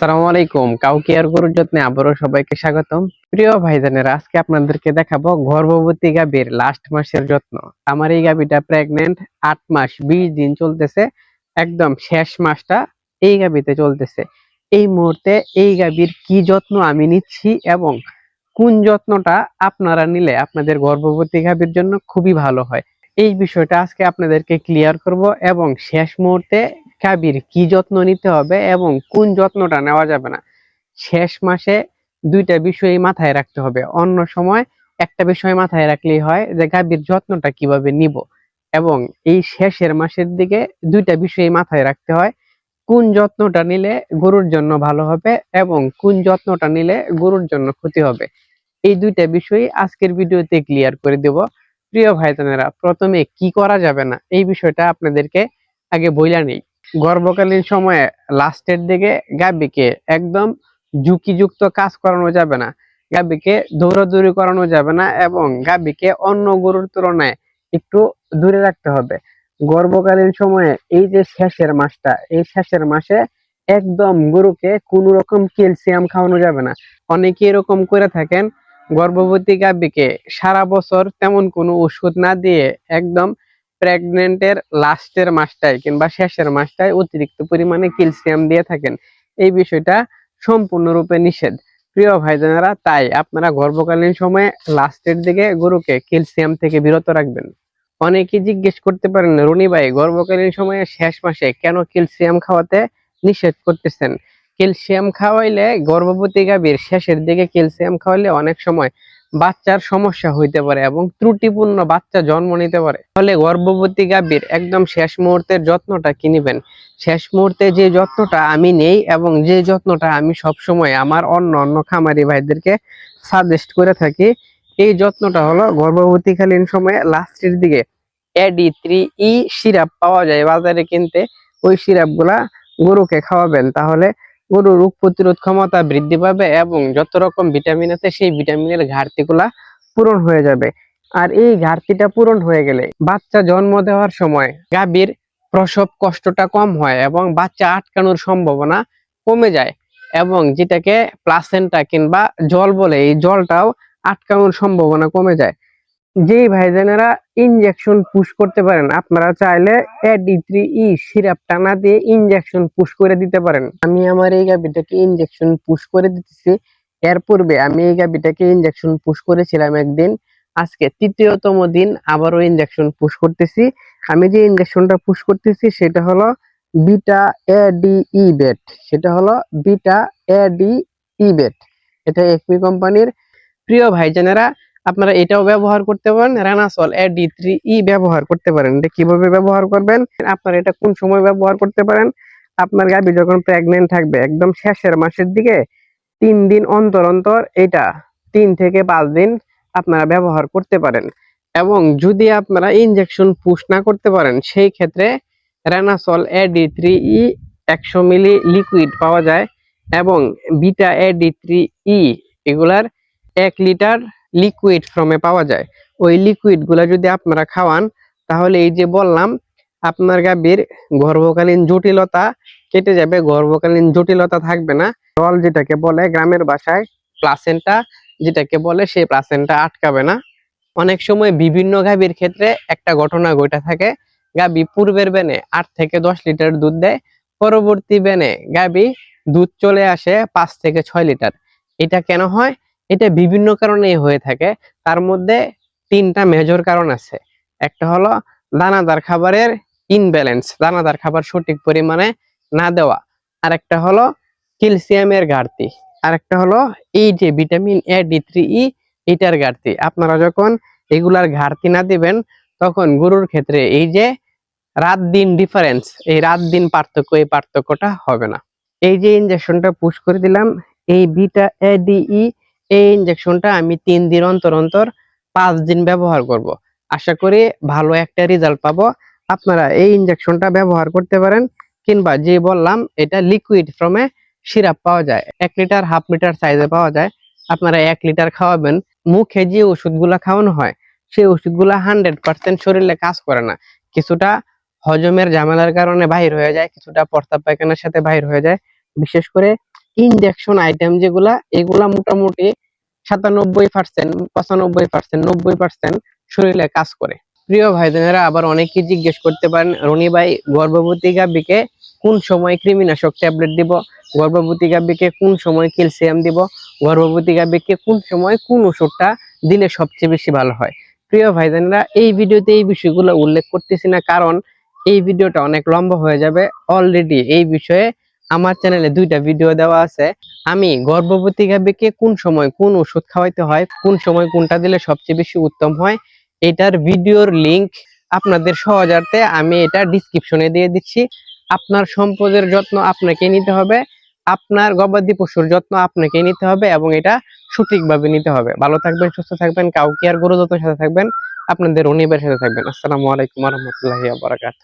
সালামু আলাইকুম। কাউকে আর গরুর যত্নে আবারও সবাইকে স্বাগতম। প্রিয় ভাইজানেরা, আজকে আপনাদেরকে দেখাবো গর্ভবতী গাভীর লাস্ট মাসের যত্ন। আমার এই গাভীটা প্রেগনেন্ট আট মাস, বিশ দিন চলতেছে, একদম শেষ মাসটা এই গাভীতে চলতেছে। এই মুহূর্তে এই গাভীর কি যত্ন আমি নিচ্ছি এবং কোন যত্নটা আপনারা নিলে আপনাদের গর্ভবতী গাভীর জন্য খুবই ভালো হয়। এই বিষয়টা আজকে আপনাদেরকে ক্লিয়ার করব এবং শেষ মুহূর্তে গাভীর কি যত্ন নিতে হবে এবং কোন যত্নটা নেওয়া যাবে না? শেষ মাসে দুইটা বিষয়ই মাথায় রাখতে হবে। অন্য সময় একটা বিষয় মাথায় রাখলেই হয় যে গাভীর যত্নটা কীভাবে নিব এবং এই শেষের মাসের দিকে দুইটা বিষয় মাথায় রাখতে হয়। কোন যত্নটা নিলে গরুর জন্য ভালো হবে এবং কোন যত্নটা নিলে গরুর জন্য ক্ষতি হবে? এই দুইটা বিষয় আজকের ভিডিওতে ক্লিয়ার করে দেব। প্রিয় ভাইজানেরা, প্রথমে কি করা যাবে না? এই বিষয়টা আপনাদেরকে আগে বইলা নেই। গর্ভকালীন সময়ে লাস্টের দিকে গাভীকে একদম ঝুঁকিযুক্ত কাজ করানো যাবে না। গাভীকে দৌড়াদৌড়ি করানো যাবে না এবং গাভীকে অন্য গরুর তুলনায় একটু দূরে রাখতে হবে। গর্ভকালীন সময়ে এই যে শেষের মাসটা, এই শেষের মাসে একদম গরুকে কোনো রকম ক্যালসিয়াম খাওয়ানো যাবে না। অনেকে এরকম করে থাকেন, গর্ভবতী গাভীকে সারা বছর তেমন কোনো ওষুধ না দিয়ে একদম প্রেগনেন্টের লাস্টের মাসটায় কিংবা শেষের মাসটায় অতিরিক্ত পরিমাণে ক্যালসিয়াম দিয়ে থাকেন। এই বিষয়টা সম্পূর্ণরূপে নিষেধ। প্রিয় ভাইজানেরা, তাই আপনারা গর্ভকালীন সময়ে লাস্টের দিকে গরুকে ক্যালসিয়াম থেকে বিরত রাখবেন। অনেকে জিজ্ঞেস করতে পারেন, রনি ভাই, গর্ভকালীন সময়ে শেষ মাসে কেন ক্যালসিয়াম খাওয়াতে নিষেধ করতেছেন? ক্যালসিয়াম খাওয়াইলে গর্ভবতী গাভীর শেষের দিকে ক্যালসিয়াম খাওয়াইলে অনেক সময় বাচ্চার সমস্যা হইতে পারে এবং ত্রুটিপূর্ণ বাচ্চা জন্ম নিতে পারে। ফলে গর্ভবতী গাভীর একদম শেষ মুহূর্তের যত্নটা কি নিবেন? শেষ মুহূর্তে যে যত্নটা আমি নেই এবং যে যত্নটা আমি সব সময় আমার অন্য অন্য খামারি ভাইদেরকে সাজেস্ট করে থাকি, এই যত্নটা হলো গর্ভবতীকালীন সময়ে লাস্টের দিকে এডি থ্রি ই সিরাপ পাওয়া যায় বাজারে কিনতে। ওই সিরাপগুলা গরুকে খাওয়াবেন। তাহলে গরুর রোগ প্রতিরোধ ক্ষমতা বৃদ্ধি পাবে এবং যত রকম ভিটামিন আছে, সেই ভিটামিনের ঘাটতিগুলা পূরণ হয়ে যাবে। আর এই ঘাটতিটা পূরণ হয়ে গেলে বাচ্চা জন্ম দেওয়ার সময় গাভীর প্রসব কষ্টটা কম হয় এবং বাচ্চা আটকানোর সম্ভাবনা কমে যায় এবং যেটাকে প্লাসেন্টা কিংবা জল বলে, এই জলটাও আটকানোর সম্ভাবনা কমে যায়। যেই ভাইজানেরা ইনজেকশন পুশ করতে পারেন, আপনারা চাইলে এডি থ্রি ই সিরাপ টানা দিয়ে ইনজেকশন পুশ করে দিতে পারেন। আমি আমার এই গাবিটাকে ইনজেকশন পুশ করে দিতেছি। এর পূর্বে আমি এই গাবিটাকে ইনজেকশন পুশ করেছিলাম একদিন। আজকে তৃতীয়তম দিন আবারও ইনজেকশন পুশ করতেছি। আমি যে ইনজেকশনটা পুশ করতেছি সেটা হলো বিটা এডি ই বেট সেটা হলো বিটা এডি ই বেট এটা একমি কোম্পানির প্রিয় ভাইজানেরা আপনারা এটাও ব্যবহার করতে পারেন রানাসল এডি থ্রি ই ব্যবহার করতে পারেন। এটা কীভাবে ব্যবহার করবেন? আপনারা এটা কোন সময় ব্যবহার করতে পারেন? আপনার গাভী যখন প্রেগনেন্ট থাকবে, একদম শেষের মাসের দিকে, তিন দিন অন্তর অন্তর এটা, তিন থেকে পাঁচ দিন আপনারা ব্যবহার করতে পারেন। এবং যদি আপনারা ইনজেকশন পুশ না করতে পারেন, সেই ক্ষেত্রে রেনাসল এডি থ্রি ই একশো মিলি লিকুইড পাওয়া যায় এবং বিটা এডি থ্রি ই এগুলার এক লিটার লিকুইড ফর্মে পাওয়া যায়। ওই লিকুইডগুলা যদি আপনারা খাওয়ান, তাহলে এই যে বললাম, আপনার গাভীর গর্ভকালীন জটিলতা কেটে যাবে। গর্ভকালীন জটিলতা থাকবে না। জল যেটাকে বলে গ্রামের ভাষায় প্লাসেন্টা যেটাকে বলে, সেই প্লাসেন্টা আটকাবে না। অনেক সময় বিভিন্ন গাভীর ক্ষেত্রে একটা ঘটনা ঘটে থাকে। গাভী পূর্বের বেনে আট থেকে দশ লিটার দুধ দেয়, পরবর্তী বেনে গাভী দুধ চলে আসে পাঁচ থেকে ছয় লিটার। এটা কেন হয়? এটা বিভিন্ন কারণে হয়ে থাকে। তার মধ্যে তিনটা মেজর কারণ আছে। একটা হলো দানাদার খাবারের ইনব্যালেন্স দানাদার খাবার সঠিক পরিমাণে না দেওয়া। আর একটা হলো ক্যালসিয়ামের ঘাটতি। আর একটা হলো এই যে vitamin A D three E এটার ঘাটতি। আপনারা যখন এগুলার ঘাটতি না দিবেন, তখন গরুর ক্ষেত্রে এই যে রাত দিন ডিফারেন্স এই রাত দিন পার্থক্য, এই পার্থক্যটা হবে না। এই যে ইনজেকশনটা পুশ করে দিলাম, এই বিটা এডিই এই ইনজেকশনটা আমি তিন দিন অন্তর অন্তর পাঁচ দিন ব্যবহার করব। আশা করি ভালো একটা রেজাল্ট পাবো। আপনারা এই ইনজেকশনটা ব্যবহার করতে পারেন কিংবা যে বললাম, এটা লিকুইড ফ্রমে সিরাপ পাওয়া যায়। এক লিটার হাফ লিটার সাইজে পাওয়া যায়। আপনারা এক লিটার খাওয়াবেন। মুখে যে ওষুধগুলা খাওয়ানো হয়, সেই ওষুধগুলা হান্ড্রেড পার্সেন্ট শরীরে কাজ করে না। কিছুটা হজমের ঝামেলার কারণে বাহির হয়ে যায়, কিছুটা প্রস্তাব পায়খানার সাথে বাহির হয়ে যায়। বিশেষ করে ইনজেকশন আইটেম যেগুলা, এগুলা মোটামুটি সাতানব্বই পার্সেন্ট পঁচানব্বই পার্সেন্ট নব্বই পার্সেন্ট শরীরে কাজ করে। প্রিয় ভাই বোনেরা আবার অনেকে জিজ্ঞেস করতে পারেন, রনি ভাই, গর্ভবতী গাভীকে কোন সময় কৃমিনাশক ট্যাবলেট দিব? গর্ভবতী গাভীকে কোন সময় ক্যালসিয়াম দিব? গর্ভবতী গাভীকে কোন সময় কোন ওষুধটা দিলে সবচেয়ে বেশি ভালো হয়? প্রিয় ভাইজানরা এই ভিডিওতে এই বিষয়গুলো উল্লেখ করতেছি না, কারণ এই ভিডিওটা অনেক লম্বা হয়ে যাবে। অলরেডি এই বিষয়ে আমার চ্যানেলে দুইটা ভিডিও দেওয়া আছে। আমি গর্ভবতী গাভীকে কোন সময় কোন ওষুধ খাওয়াইতে হয়, কোন সময় কোনটা দিলে সবচেয়ে বেশি উত্তম হয়, এটার ভিডিওর লিংক আপনাদের সহজার্থে আমি এটা ডিসক্রিপশনে দিয়ে দিচ্ছি। আপনার সম্পদের যত্ন আপনাকে নিতে হবে, আপনার গবাদি পশুর যত্ন আপনাকে নিতে হবে এবং এটা সঠিকভাবে নিতে হবে। ভালো থাকবেন, সুস্থ থাকবেন, কাউকে আর গরু সাথে থাকবেন, আপনাদের অনিবার সাথে থাকবেন। আসসালামু আলাইকুম রহমতুল্লাহি বারাকাত